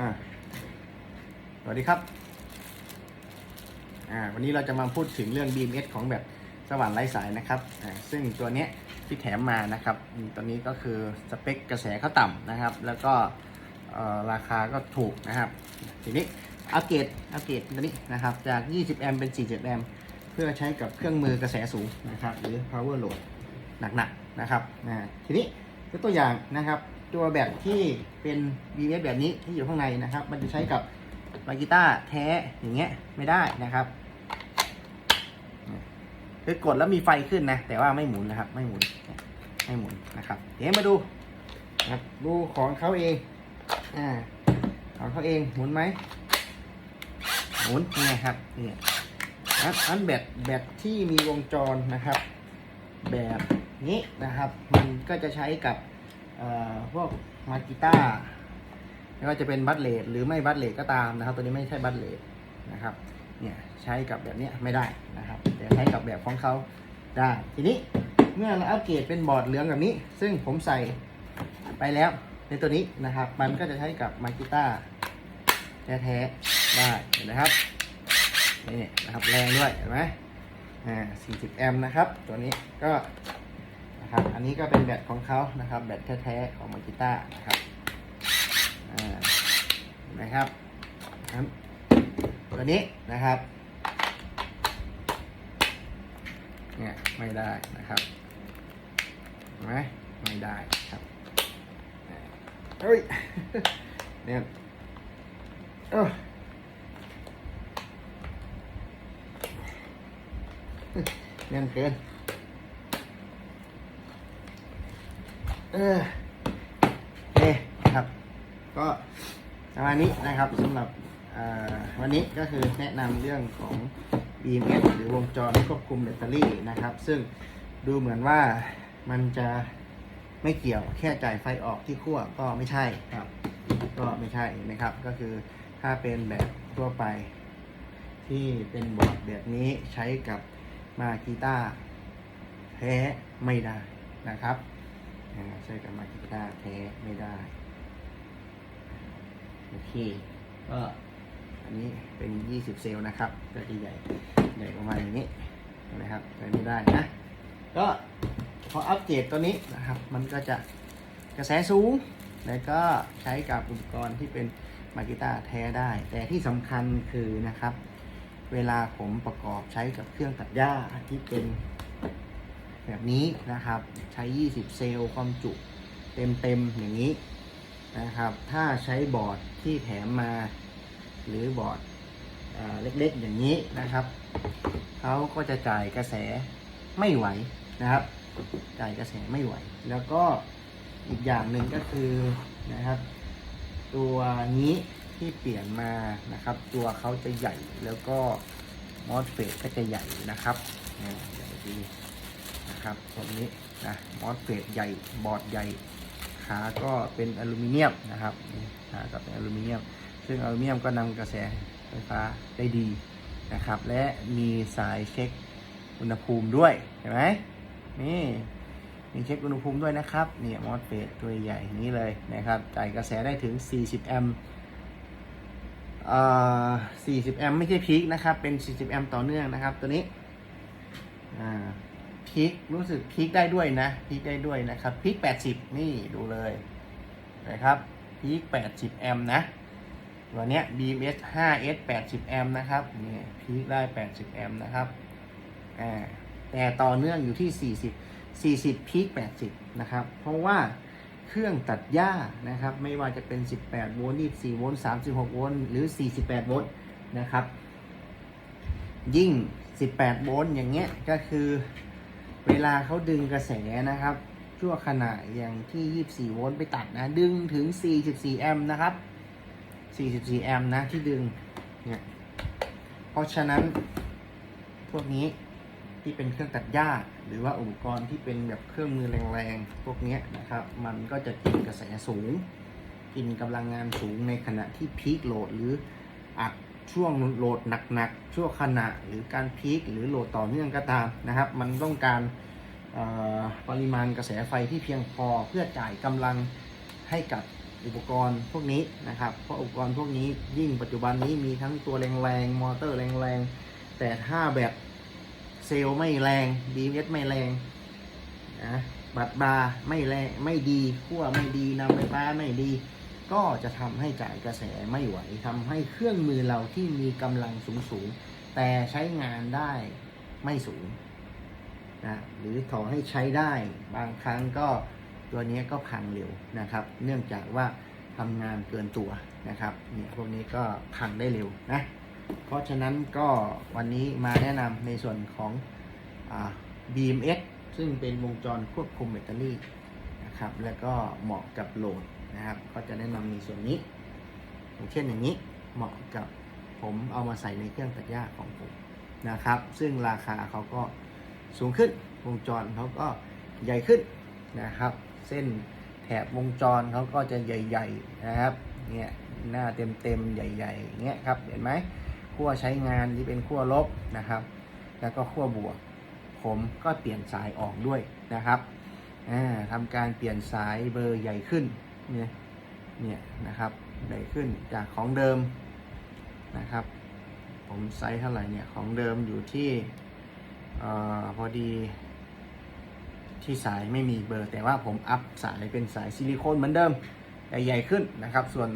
อ่าสวัสดีครับ อ่า วันนี้เราจะมาพูดถึงเรื่อง BMS ของแบบสว่านไร้สายนะครับ อ่า ซึ่งตัวเนี้ยที่แถมมานะครับ ตัวนี้ก็คือสเปคกระแสเขาต่ำนะครับ แล้วก็ราคาก็ถูกนะครับ ทีนี้อัปเกรดอัปเกรดตัวนี้นะครับ จาก 20 แอมป์เป็น40แอมป์เพื่อใช้กับเครื่องมือกระแสสูงนะครับ หรือ power load หนักๆนะครับ ทีนี้ยกตัวอย่างนะครับ ตัวแบบที่เป็น BMS แบบนี้ที่อยู่ข้างในนะครับ มันจะใช้กับลากีตาร์แท้อย่างเงี้ยไม่ได้นะครับคือกดแล้วมีไฟขึ้นนะ แต่ว่าไม่หมุนนะครับ ไม่หมุนไม่หมุนนะครับ เดี๋ยวมาดูนะดูของเขาเองอ่าของเขาเองหมุนไหมหมุนนี่ครับนี่อันอันแบตแบตที่มีวงจรนะครับ แบบนี้นะครับ มันก็จะใช้กับ พวกมากีตาร์ไม่ว่าจะเป็นบัตเลดหรือไม่บัตเลดก็ตามนะครับ ตัวนี้ไม่ใช่บัตเลดนะครับเนี่ยใช้กับแบบนี้ไม่ได้นะครับ แต่ใช้กับแบบของเขาได้ ทีนี้เมื่อเราอัปเกรดเป็นบอร์ดเหลืองแบบนี้ ซึ่งผมใส่ไปแล้วในตัวนี้นะครับ มันก็จะใช้กับมากีตาร์แท้ๆได้เห็นไหมครับนี่นะครับแรงด้วยเห็นไหมอ่า40 แอมป์นะครับ ตัวนี้ก็ นะครับอันนี้ก็เป็นแบตของเขานะครับ แบตแท้ๆของมากิต้านะครับนไหมครับครับตัวนี้นะครับเนี่ยไม่ได้นะครับเห็นไหมไม่ได้ครับเฮ้ยเนี่ยเออแน่นเกิน เออโอครับ ก็ประมาณนี้นะครับสำหรับวันนี้ก็คือแนะนำเรื่องของ BMS หรือวงจรควบคุมแบตเตอรี่นะครับ ซึ่งดูเหมือนว่ามันจะไม่เกี่ยวแค่จ่ายไฟออกที่ขั้วก็ไม่ใช่ครับ ก็ไม่ใช่นะครับ ก็คือถ้าเป็นแบบทั่วไป ที่เป็นบอร์ดแบบนี้ใช้กับมากีตาร์แท้ไม่ได้นะครับ อ่าใช้กับมากีตาร์แท้ไม่ได้ โอเค ก็อันนี้เป็น 20 เซลล์นะครับ ก็จะใหญ่ใหญ่ประมาณอย่างนี้นะครับใช้ไม่ได้นะ ก็พออัปเกรดตัวนี้นะครับ มันก็จะกระแสสูง แล้วก็ใช้กับอุปกรณ์ที่เป็นมากีตาแท้ได้ แต่ที่สำคัญคือนะครับ เวลาผมประกอบใช้กับเครื่องตัดหญ้าที่เป็น แบบนี้นะครับ ใช้ 20 เซลล์ความจุเต็มๆอย่างนี้นะครับ ถ้าใช้บอร์ดที่แถมมา หรือบอร์ดเล็กๆอย่างนี้นะครับเขาก็จะจ่ายกระแสไม่ไหวนะครับ จ่ายกระแสไม่ไหว แล้วก็อีกอย่างหนึ่งก็คือนะครับ ตัวนี้ที่เปลี่ยนมานะครับ ตัวเขาจะใหญ่แล้วก็มอสเฟตก็จะใหญ่นะครับใหญ่ดี นะครับตรงนี้นะมอสเฟตใหญ่บอร์ดใหญ่ขาก็เป็นอลูมิเนียมนะครับนี่ขาก็เป็นอลูมิเนียม ซึ่งอลูมิเนียมก็นำกระแสไฟฟ้าได้ดีนะครับ และมีสายเช็คอุณหภูมิด้วยเห็นไหมนี่มีเช็คอุณหภูมิด้วยนะครับเนี่ยมอสเฟตตัวใหญ่นี้เลยนะครับจ่ายกระแสได้ถึง 40 แอมป์40 แอมป์ไม่ใช่พีคนะครับ เป็น 40 แอมป์ต่อเนื่องนะครับ ตัวนี้ อ่า พีครู้สึกพีคได้ด้วยนะพีคได้ด้วยนะครับพีค80 นี่ดูเลยนะครับพีค80 แอมป์นะตัวเนี้ย BMS 5S 80 แอมป์นะครับนี่พีคได้ 80 แอมป์นะครับอ่าแต่ต่อเนื่องอยู่ที่ 40 40พีค80 นะครับ เพราะว่าเครื่องตัดหญ้านะครับ ไม่ว่าจะเป็น 18 โวลต์24โวลต์36 โวลต์หรือ 48 โวลต์นะครับ ยิ่ง 18 โวลต์อย่างเงี้ยก็คือ เวลาเขาดึงกระแสนะครับ ชั่วขณะอย่างที่ 24 โวลต์ไปตัดนะ ดึงถึง 44 แอมป์นะครับ 44 แอมป์นะที่ดึงเนี่ยเพราะฉะนั้นพวกนี้ที่เป็นเครื่องตัดหญ้า หรือว่าอุปกรณ์ที่เป็นแบบเครื่องมือแรงๆ พวกนี้นะครับ มันก็จะกินกระแสสูง กินกำลังงานสูงในขณะที่พีคโหลดหรืออัด ช่วงโหลดหนักๆ ช่วงขณะหรือการพีคหรือโหลดต่อเนื่องก็ตามนะครับ มันต้องการปริมาณกระแสไฟที่เพียงพอเพื่อจ่ายกำลังให้กับอุปกรณ์พวกนี้นะครับ เพราะอุปกรณ์พวกนี้ยิ่งปัจจุบันนี้มีทั้งตัวแรงๆ มอเตอร์แรงๆ แต่ถ้าแบบเซลล์ไม่แรง BMS ไม่แรงนะบัตรบาร์ไม่แรงไม่ดีขั้วไม่ดีนำไฟฟ้าไม่ดี ก็จะทำให้จ่ายกระแสไม่ไหวทำให้เครื่องมือเราที่มีกำลังสูงๆแต่ใช้งานได้ไม่สูงนะหรือถอให้ใช้ได้บางครั้งก็ตัวนี้ก็พังเร็วนะครับ เนื่องจากว่าทำงานเกินตัวนะครับเนี่ยพวกนี้ก็พังได้เร็วนะเพราะฉะนั้นก็วันนี้มาแนะนำในส่วนของอา BMS ซึ่งเป็นวงจรควบคุมแบตเตอรี่นะครับ แล้วก็เหมาะกับโหลด นะครับ ก็จะแนะนำในส่วนนี้ อย่างเช่นอย่างนี้เหมาะกับผมเอามาใส่ในเครื่องตัดหญ้าของผมนะครับ ซึ่งราคาเขาก็สูงขึ้นวงจรเขาก็ใหญ่ขึ้นนะครับ เส้นแถบวงจรเขาก็จะใหญ่ๆนะครับเนี่ยหน้าเต็มๆใหญ่ๆอย่างเงี้ยครับเห็นไหมขั้วใช้งานที่เป็นขั้วลบนะครับ แล้วก็ขั้วบวก ผมก็เปลี่ยนสายออกด้วยนะครับอ่าทำการเปลี่ยนสายเบอร์ใหญ่ขึ้น เนี่ยเนี่ยนะครับใหญ่ขึ้นจากของเดิมนะครับ ผมไซส์เท่าไหร่เนี่ยของเดิมอยู่ที่เออพอดี ที่สายไม่มีเบอร์ แต่ว่าผมอัพสายเป็นสายซิลิโคนเหมือนเดิมแต่ใหญ่ขึ้นนะครับ ส่วน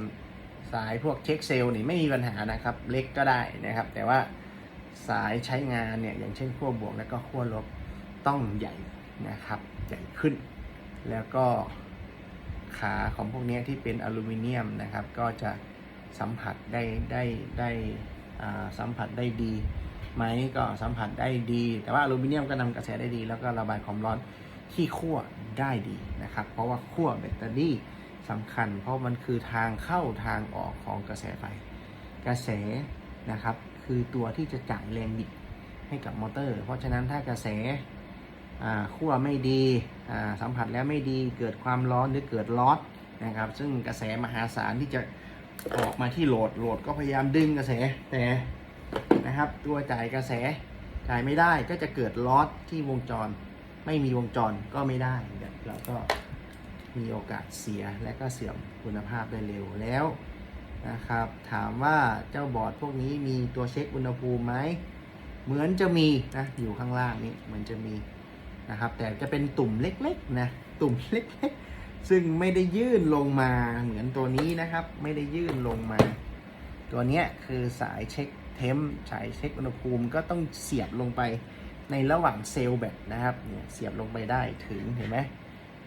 สายพวกเช็คเซลล์นี่ไม่มีปัญหานะครับ เล็กก็ได้นะครับ แต่ว่าสายใช้งานเนี่ยอย่างเช่นขั้วบวกแล้วก็ขั้วลบต้องใหญ่นะครับ ใหญ่ขึ้น แล้วก็ ขาของพวกนี้ที่เป็นอลูมิเนียมนะครับ ก็จะสัมผัสได้ได้ได้สัมผัสได้ดีไหมก็สัมผัสได้ดี แต่ว่าอลูมิเนียมก็นำกระแสได้ดี แล้วก็ระบายความร้อนที่ขั้วได้ดีนะครับ เพราะว่าขั้วแบตเตอรี่สำคัญ เพราะมันคือทางเข้าทางออกของกระแสไฟ กระแสนะครับ คือตัวที่จะจ่ายแรงบิดให้กับมอเตอร์ เพราะฉะนั้นถ้ากระแส ขั้วไม่ดีอ่าสัมผัสแล้วไม่ดีเกิดความร้อนหรือเกิดลอสนะครับ ซึ่งกระแสมหาศาลที่จะออกมาที่โหลดโหลดก็พยายามดึงกระแสแต่นะครับตัวจ่ายกระแสจ่ายไม่ได้ก็จะเกิดลอสที่วงจร ไม่มีวงจรก็ไม่ได้แล้วก็มีโอกาสเสียและก็เสื่อมคุณภาพได้เร็วแล้วนะครับถามว่าเจ้าบอร์ดพวกนี้มีตัวเช็คอุณหภูมิไหมเหมือนจะมีนะอยู่ข้างล่างนี้เหมือนจะมี นะครับ แต่จะเป็นตุ่มเล็กๆนะตุ่มเล็กๆ ซึ่งไม่ได้ยื่นลงมาเหมือนตัวนี้นะครับ ไม่ได้ยื่นลงมา ตัวเนี้ยคือสายเช็คเทมป์สายเช็คอุณหภูมิก็ต้องเสียบลงไปในระหว่างเซลล์แบตนะครับเนี่ยเสียบลงไปได้ถึงเห็นไหม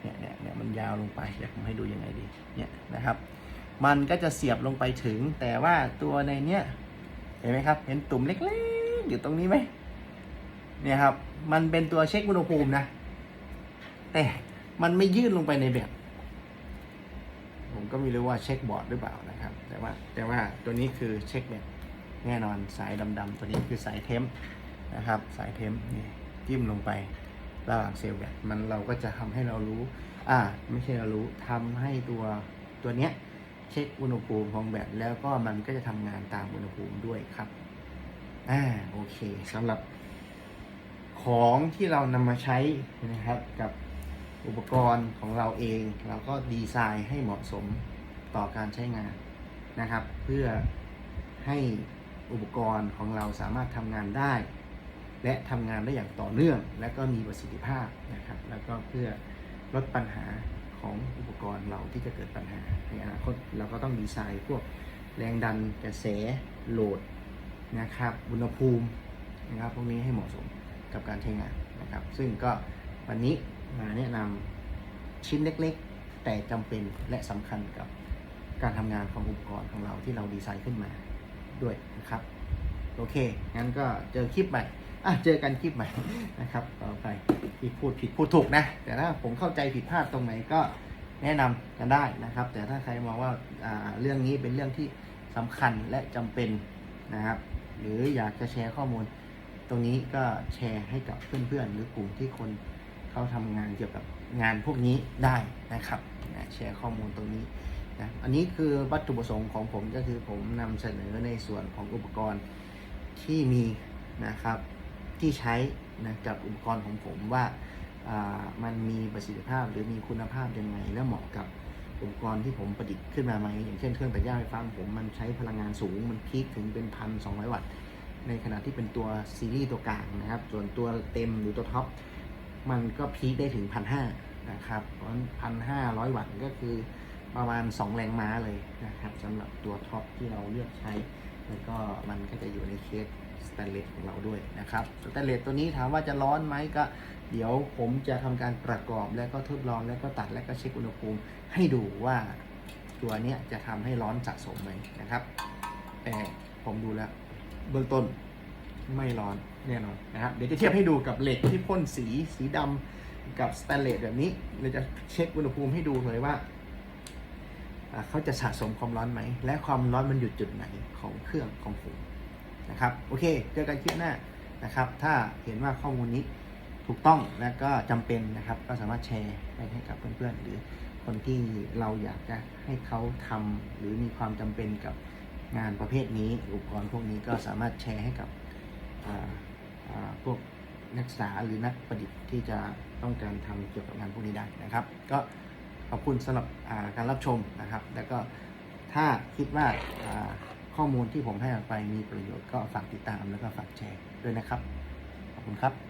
เนี่ยเนี่ยเนี่ยมันยาวลงไปเดี๋ยวผมให้ดูยังไงดีเนี่ยนะครับ มันก็จะเสียบลงไปถึง แต่ว่าตัวในเนี้ยเห็นไหมครับ เห็นตุ่มเล็กๆอยู่ตรงนี้ไหม เนี่ยครับ มันเป็นตัวเช็คอุณหภูมินะ แต่มันไม่ยื่นลงไปในแบบ ผมก็ไม่รู้ว่าเช็คบอร์ดหรือเปล่านะครับ แต่ว่าแต่ว่าตัวนี้คือเช็คแบบแน่นอนสายดำๆตัวนี้คือสายเทมป์นะครับ สายเทมป์นี่จิ้มลงไประหว่างเซลล์แบบมันเราก็จะทำให้เรารู้ อ่า ไม่ใช่เรารู้ทำให้ตัวตัวเนี้ยเช็คอุณหภูมิของแบตแล้วก็มันก็จะทำงานตามอุณหภูมิด้วยครับ อ่า โอเคสำหรับ ของที่เรานำมาใช้นะครับกับอุปกรณ์ของเราเอง เราก็ดีไซน์ให้เหมาะสมต่อการใช้งานนะครับ เพื่อให้อุปกรณ์ของเราสามารถทำงานได้ และทำงานได้อย่างต่อเนื่อง และก็มีประสิทธิภาพนะครับ แล้วก็เพื่อลดปัญหาของอุปกรณ์เราที่จะเกิดปัญหาในอนาคตเราก็ต้องดีไซน์พวกแรงดันกระแสโหลดนะครับอุณหภูมินะครับพวกนี้ให้เหมาะสม กับการใช้งานนะครับ ซึ่งก็วันนี้มาแนะนำชิ้นเล็กๆ แต่จำเป็นและสำคัญกับการทำงานของอุปกรณ์ของเราที่เราดีไซน์ขึ้นมาด้วยนะครับ โอเค งั้นก็เจอคลิปใหม่อะเจอกันคลิปใหม่นะครับต่อไปที่พูดผิดพูดถูกนะ แต่ถ้าผมเข้าใจผิดพลาดตรงไหนก็แนะนำกันได้นะครับ แต่ถ้าใครมองว่าอ่าเรื่องนี้เป็นเรื่องที่สำคัญและจำเป็นนะครับ หรืออยากจะแชร์ข้อมูล ตรงนี้ก็แชร์ให้กับเพื่อนๆ หรือกลุ่มที่คนเขาทำงานเกี่ยวกับงานพวกนี้ได้นะครับนะแชร์ข้อมูลตรงนี้นะอันนี้คือวัตถุประสงค์ของผมก็คือผมนำเสนอในส่วนของอุปกรณ์ที่มีนะครับที่ใช้นะกับอุปกรณ์ของผมว่าามันมีประสิทธิภาพหรือมีคุณภาพยังไง และเหมาะกับอุปกรณ์ที่ผมประดิษฐ์ขึ้นมาไหมอย่างเช่นเครื่องตัดหญ้าไฟฟ้าผมมันใช้พลังงานสูงมันพีคถึงเป็นพันสองร้อยวัตต์ ในขณะที่เป็นตัวซีรีส์ตัวกลางนะครับ ส่วนตัวเต็มหรือตัวท็อปมันก็พีคได้ถึงพันห้านะครับเพราะพันห้าร้อยวัตต์ก็คือประมาณ 2 แรงม้าเลยนะครับสำหรับตัวท็อปที่เราเลือกใช้ แล้วก็มันก็จะอยู่ในเคสสแตนเลสของเราด้วยนะครับสแตนเลสตัวนี้ถามว่าจะร้อนไหมก็ เดี๋ยวผมจะทำการประกอบแล้วก็ทดลองแล้วก็ตัดแล้วก็เช็คอุณหภูมิให้ดูว่าตัวเนี้ยจะทำให้ร้อนสะสมไหมนะครับ แต่ผมดูแล้ว เบื้องต้นไม่ร้อนแน่นอนนะครับ เดี๋ยวจะเทียบให้ดูกับเหล็กที่พ่นสีสีดำกับสแตนเลสแบบนี้เราจะเช็คอุณหภูมิให้ดูเลยว่า เขาจะสะสมความร้อนไหม และความร้อนมันอยู่จุดไหนของเครื่องของผมนะครับ โอเค เจอกันคลิปหน้านะครับ ถ้าเห็นว่าข้อมูลนี้ถูกต้องและก็จำเป็นนะครับ ก็สามารถแชร์ไปให้กับเพื่อนๆ หรือคนที่เราอยากจะให้เขาทำหรือมีความจำเป็นกับ งานประเภทนี้อุปกรณ์พวกนี้ก็สามารถแชร์ให้กับพวกนักศึกษาหรือนักประดิษฐ์ที่จะต้องการทำเกี่ยวกับงานพวกนี้ได้นะครับ ก็ขอบคุณสำหรับการรับชมนะครับ แล้วก็ถ้าคิดว่าข้อมูลที่ผมให้ไปมีประโยชน์ก็ฝากติดตามแล้วก็ฝากแชร์ด้วยนะครับ ขอบคุณครับ